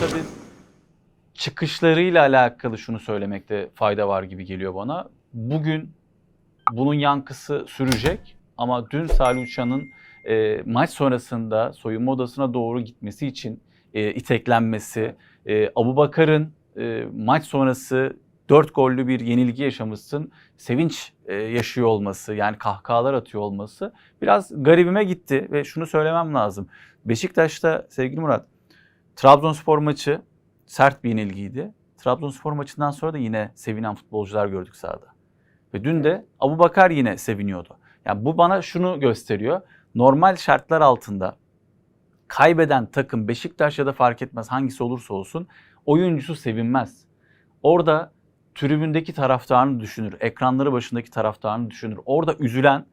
tabii çıkışlarıyla alakalı şunu söylemekte fayda var gibi geliyor bana. Bugün bunun yankısı sürecek ama dün Salih Uçan'ın e, maç sonrasında soyunma odasına doğru gitmesi için e, iteklenmesi, e, Abu Bakar'ın e, maç sonrası 4 gollü bir yenilgi yaşamışsın, sevinç e, yaşıyor olması yani kahkahalar atıyor olması biraz garibime gitti ve şunu söylemem lazım. Beşiktaş'ta sevgili Murat, Trabzonspor maçı sert bir yenilgiydi. Trabzonspor maçından sonra da yine sevinen futbolcular gördük sahada. Ve dün de Abu Bakar yine seviniyordu. Yani bu bana şunu gösteriyor. Normal şartlar altında kaybeden takım Beşiktaş ya da fark etmez hangisi olursa olsun oyuncusu sevinmez. Orada tribündeki taraftarını düşünür, ekranları başındaki taraftarını düşünür. Orada üzülen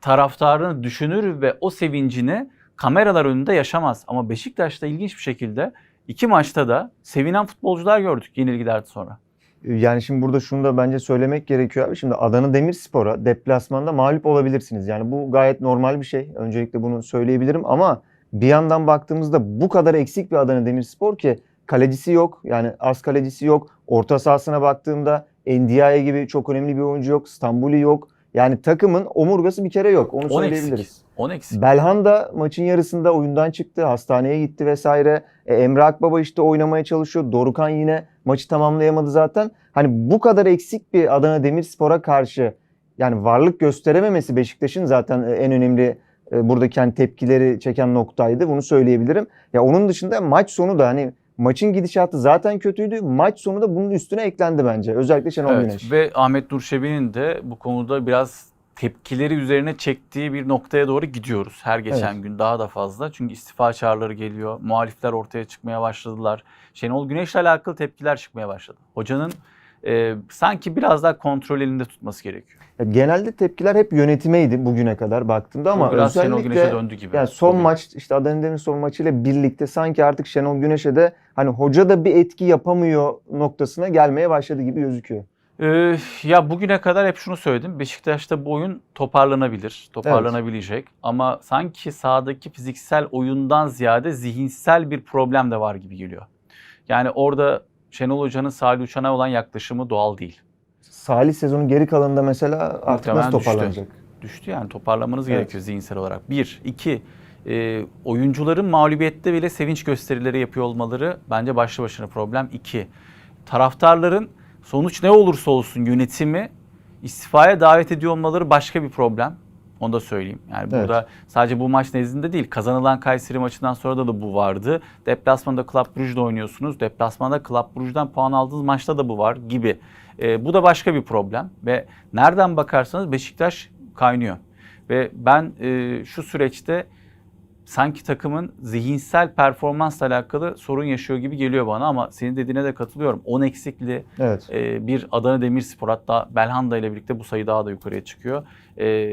taraftarını düşünür ve o sevincini kameralar önünde yaşamaz. Ama Beşiktaş'ta ilginç bir şekilde iki maçta da sevinen futbolcular gördük yenilgilerden sonra. Yani şimdi burada şunu da bence söylemek gerekiyor abi. Şimdi Adana Demirspor'a deplasmanda mağlup olabilirsiniz. Yani bu gayet normal bir şey. Öncelikle bunu söyleyebilirim ama bir yandan baktığımızda bu kadar eksik bir Adana Demirspor ki kalecisi yok. Yani az kalecisi yok. Orta sahasına baktığımda Ndiaye gibi çok önemli bir oyuncu yok. Stambuli yok. Yani takımın omurgası bir kere yok. Onu 10 söyleyebiliriz. eksik. 10 eksik. Belhan da maçın yarısında oyundan çıktı. Hastaneye gitti vesaire. E, Emre Akbaba işte oynamaya çalışıyor. Dorukan yine maçı tamamlayamadı zaten. Hani bu kadar eksik bir Adana Demirspor'a karşı yani varlık gösterememesi Beşiktaş'ın zaten e, en önemli e, buradaki hani tepkileri çeken noktaydı. Bunu söyleyebilirim. Ya onun dışında maç sonu da hani maçın gidişatı zaten kötüydü. Maç sonu da bunun üstüne eklendi bence. Özellikle Şenol Evet Güneş. ve Ahmet Durşebi'nin de bu konuda biraz tepkileri üzerine çektiği bir noktaya doğru gidiyoruz. Her geçen Evet. gün daha da fazla. Çünkü istifa çağrıları geliyor. Muhalifler ortaya çıkmaya başladılar. Şenol Güneş'le alakalı tepkiler çıkmaya başladı. Hocanın e, sanki biraz daha kontrol elinde tutması gerekiyor. Ya Genelde tepkiler hep yönetimeydi bugüne kadar baktığımda ama biraz Şenol Güneş'e özellikle döndü gibi. Yani son bugün. maç işte Adana Demirspor maçıyla birlikte sanki artık Şenol Güneş'e de hani hoca da bir etki yapamıyor noktasına gelmeye başladı gibi gözüküyor. Ee, ya bugüne kadar hep şunu söyledim. Beşiktaş'ta bu oyun toparlanabilir, toparlanabilecek. Ama sanki sahadaki fiziksel oyundan ziyade zihinsel bir problem de var gibi geliyor. Yani orada Şenol Hoca'nın Salih Uçan'a olan yaklaşımı doğal değil. Salih sezonun geri kalanında mesela artık Muhtemelen nasıl düştü. toparlanacak? Düştü yani toparlamanız Evet. gerekiyor zihinsel olarak. Bir, iki, e, oyuncuların mağlubiyette bile sevinç gösterileri yapıyor olmaları bence başlı başına problem. İki, taraftarların sonuç ne olursa olsun yönetimi istifaya davet ediyor olmaları başka bir problem. Onu da söyleyeyim. Yani Evet. burada sadece bu maç nezdinde değil. Kazanılan Kayseri maçından sonra da, da bu vardı. Deplasmanda Club Brugge'de oynuyorsunuz. Deplasmanda Club Brugge'den puan aldığınız maçta da bu var gibi. Ee, bu da başka bir problem ve nereden bakarsanız Beşiktaş kaynıyor. Ve ben e, şu süreçte sanki takımın zihinsel performansla alakalı sorun yaşıyor gibi geliyor bana ama senin dediğine de katılıyorum. 10 eksikli Evet. e, bir Adana Demirspor hatta Belhanda ile birlikte bu sayı daha da yukarıya çıkıyor. E,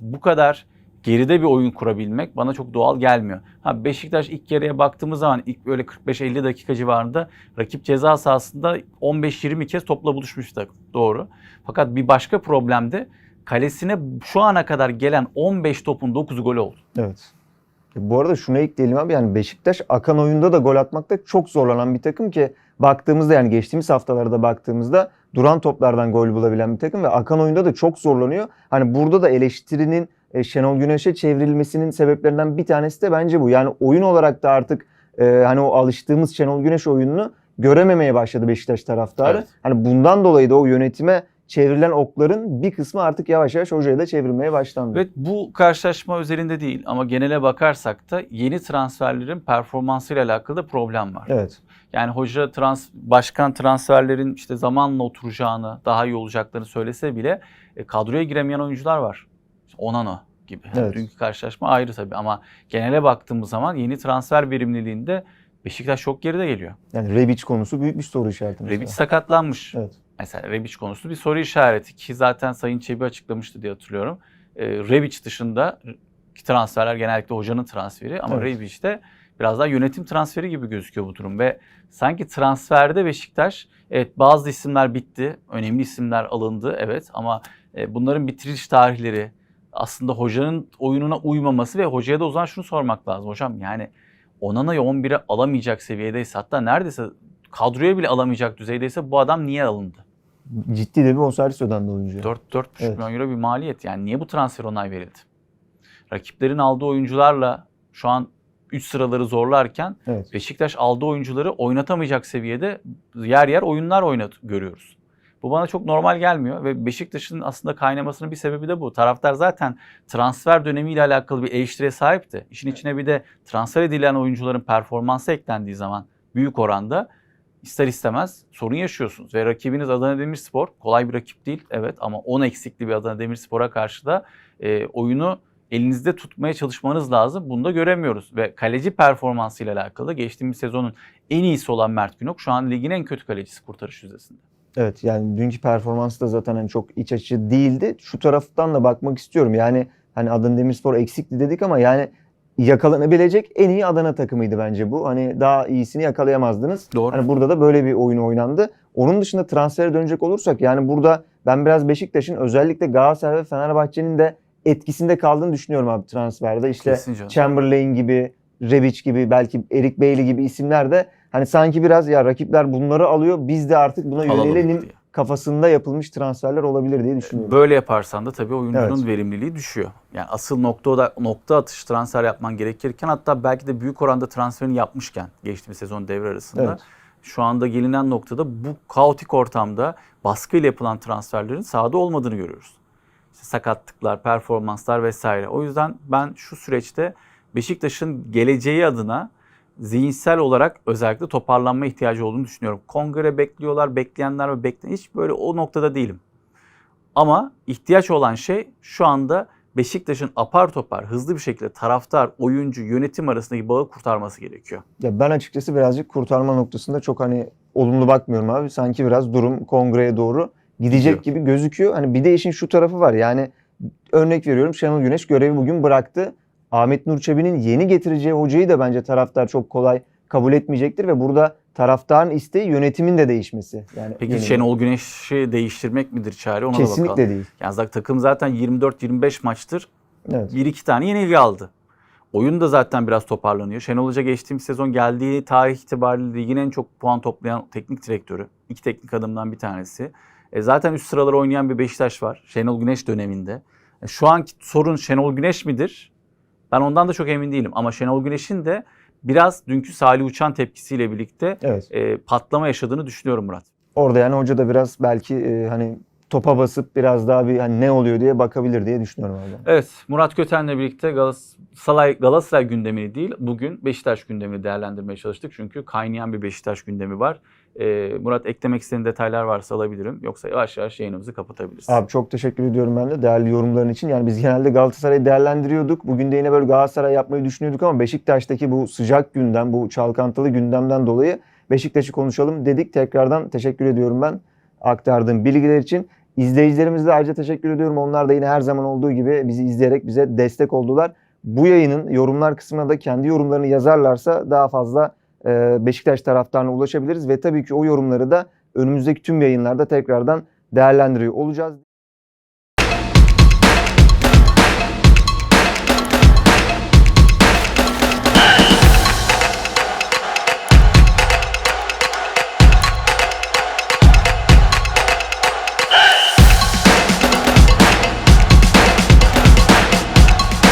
bu kadar geride bir oyun kurabilmek bana çok doğal gelmiyor. Ha Beşiktaş ilk yarıya baktığımız zaman ilk böyle 45-50 dakika civarında rakip ceza sahasında 15-20 kez topla buluşmuştu. Doğru. Fakat bir başka problem de kalesine şu ana kadar gelen 15 topun 9'u gol oldu. Evet. E, Bu arada şunu ekleyelim abi yani Beşiktaş akan oyunda da gol atmakta çok zorlanan bir takım ki baktığımızda yani geçtiğimiz haftalarda baktığımızda duran toplardan gol bulabilen bir takım ve akan oyunda da çok zorlanıyor. Hani burada da eleştirinin e, Şenol Güneş'e çevrilmesinin sebeplerinden bir tanesi de bence bu. Yani oyun olarak da artık e, hani o alıştığımız Şenol Güneş oyununu görememeye başladı Beşiktaş taraftarı. Evet. Hani bundan dolayı da o yönetime çevrilen okların bir kısmı artık yavaş yavaş hocaya da çevrilmeye başlandı. Evet bu karşılaşma özelinde değil ama genele bakarsak da yeni transferlerin performansıyla alakalı da problem var. Evet. Yani hoca trans başkan transferlerin işte zamanla oturacağını, daha iyi olacaklarını söylese bile e, kadroya giremeyen oyuncular var. İşte Onana gibi. Evet. Dünkü karşılaşma ayrı tabii ama genele baktığımız zaman yeni transfer verimliliğinde Beşiktaş çok geride geliyor. Yani Rebic konusu büyük bir soru işareti. mesela. Rebic sakatlanmış. Evet. Mesela Rebic konusu bir soru işareti ki zaten Sayın Çebi açıklamıştı diye hatırlıyorum. E, Rebic dışında ki transferler genellikle hocanın transferi ama Evet. Rebic de biraz daha yönetim transferi gibi gözüküyor bu durum ve sanki transferde Beşiktaş evet bazı isimler bitti, önemli isimler alındı evet ama e, bunların bitiriş tarihleri aslında hocanın oyununa uymaması ve hocaya da o zaman şunu sormak lazım hocam yani Onana'yı 11'e alamayacak seviyedeyse hatta neredeyse kadroya bile alamayacak düzeydeyse bu adam niye alındı? Ciddi de bir bonservis ödendi oyuncuya. 4-4,5 Evet. milyon euro bir maliyet. Yani niye bu transfer onay verildi? Rakiplerin aldığı oyuncularla şu an 3 sıraları zorlarken Evet. Beşiktaş aldığı oyuncuları oynatamayacak seviyede yer yer oyunlar oynat görüyoruz. Bu bana çok normal gelmiyor ve Beşiktaş'ın aslında kaynamasının bir sebebi de bu. Taraftar zaten transfer dönemiyle alakalı bir eleştiriye sahipti. İşin içine bir de transfer edilen oyuncuların performansı eklendiği zaman büyük oranda ister istemez sorun yaşıyorsunuz. Ve rakibiniz Adana Demirspor kolay bir rakip değil evet ama 10 eksikli bir Adana Demirspor'a karşı da e, oyunu elinizde tutmaya çalışmanız lazım. Bunu da göremiyoruz. Ve kaleci performansıyla alakalı geçtiğimiz sezonun en iyisi olan Mert Günok şu an ligin en kötü kalecisi kurtarış yüzdesinde. Evet yani dünkü performansı da zaten hani çok iç açıcı değildi. Şu taraftan da bakmak istiyorum. Yani hani Adana Demirspor eksikti dedik ama yani yakalanabilecek en iyi Adana takımıydı bence bu. Hani daha iyisini yakalayamazdınız. Doğru. Hani burada da böyle bir oyun oynandı. Onun dışında transfere dönecek olursak yani burada ben biraz Beşiktaş'ın özellikle Galatasaray ve Fenerbahçe'nin de etkisinde kaldığını düşünüyorum abi transferde. İşte. Chamberlain gibi, Rebic gibi, belki Eric Bailey gibi isimler de hani sanki biraz ya rakipler bunları alıyor biz de artık buna Alalım yönelelim diye. kafasında yapılmış transferler olabilir diye düşünüyorum. Böyle yaparsan da tabii oyuncunun Evet. verimliliği düşüyor. Yani asıl nokta da nokta atış transfer yapman gerekirken hatta belki de büyük oranda transferini yapmışken geçtiğimiz sezon devre arasında Evet. şu anda gelinen noktada bu kaotik ortamda baskıyla yapılan transferlerin sahada olmadığını görüyoruz. İşte sakatlıklar, performanslar vesaire. O yüzden ben şu süreçte Beşiktaş'ın geleceği adına zihinsel olarak özellikle toparlanma ihtiyacı olduğunu düşünüyorum. Kongre bekliyorlar, bekleyenler ve bekleyen hiç böyle o noktada değilim. Ama ihtiyaç olan şey şu anda Beşiktaş'ın apar topar hızlı bir şekilde taraftar, oyuncu, yönetim arasındaki bağı kurtarması gerekiyor. Ya ben açıkçası birazcık kurtarma noktasında çok hani olumlu bakmıyorum abi. Sanki biraz durum kongreye doğru gidecek Gidiyor. gibi gözüküyor. Hani bir de işin şu tarafı var. Yani örnek veriyorum Şenol Güneş görevi bugün bıraktı. Ahmet Nur Çebi'nin yeni getireceği hocayı da bence taraftar çok kolay kabul etmeyecektir ve burada taraftarın isteği yönetimin de değişmesi. Yani Peki yeni- Şenol Güneş'i değiştirmek midir çare ona da kesinlikle bakalım. değil. Yani takım zaten 24-25 maçtır Evet. bir iki tane yenilgi aldı. Oyun da zaten biraz toparlanıyor. Şenol Hoca geçtiğimiz sezon geldiği tarih itibariyle ligin en çok puan toplayan teknik direktörü. İki teknik adımdan bir tanesi. E zaten üst sıraları oynayan bir Beşiktaş var. Şenol Güneş döneminde. E şu anki sorun Şenol Güneş midir? Ben ondan da çok emin değilim. Ama Şenol Güneş'in de biraz dünkü Salih Uçan tepkisiyle birlikte Evet. e, patlama yaşadığını düşünüyorum Murat. Orada yani hoca da biraz belki e, hani topa basıp biraz daha bir hani ne oluyor diye bakabilir diye düşünüyorum abi. Evet, Murat Köten'le birlikte Galatasaray, Galatasaray gündemini değil, bugün Beşiktaş gündemini değerlendirmeye çalıştık. Çünkü kaynayan bir Beşiktaş gündemi var. Ee, Murat eklemek istediğin detaylar varsa alabilirim. Yoksa yavaş yavaş yayınımızı kapatabiliriz. Abi çok teşekkür ediyorum ben de değerli yorumların için. Yani biz genelde Galatasaray'ı değerlendiriyorduk. Bugün de yine böyle Galatasaray yapmayı düşünüyorduk ama Beşiktaş'taki bu sıcak gündem, bu çalkantılı gündemden dolayı Beşiktaş'ı konuşalım dedik. Tekrardan teşekkür ediyorum ben aktardığım bilgiler için. İzleyicilerimize de ayrıca teşekkür ediyorum. Onlar da yine her zaman olduğu gibi bizi izleyerek bize destek oldular. Bu yayının yorumlar kısmına da kendi yorumlarını yazarlarsa daha fazla e, Beşiktaş taraftarına ulaşabiliriz ve tabii ki o yorumları da önümüzdeki tüm yayınlarda tekrardan değerlendiriyor olacağız.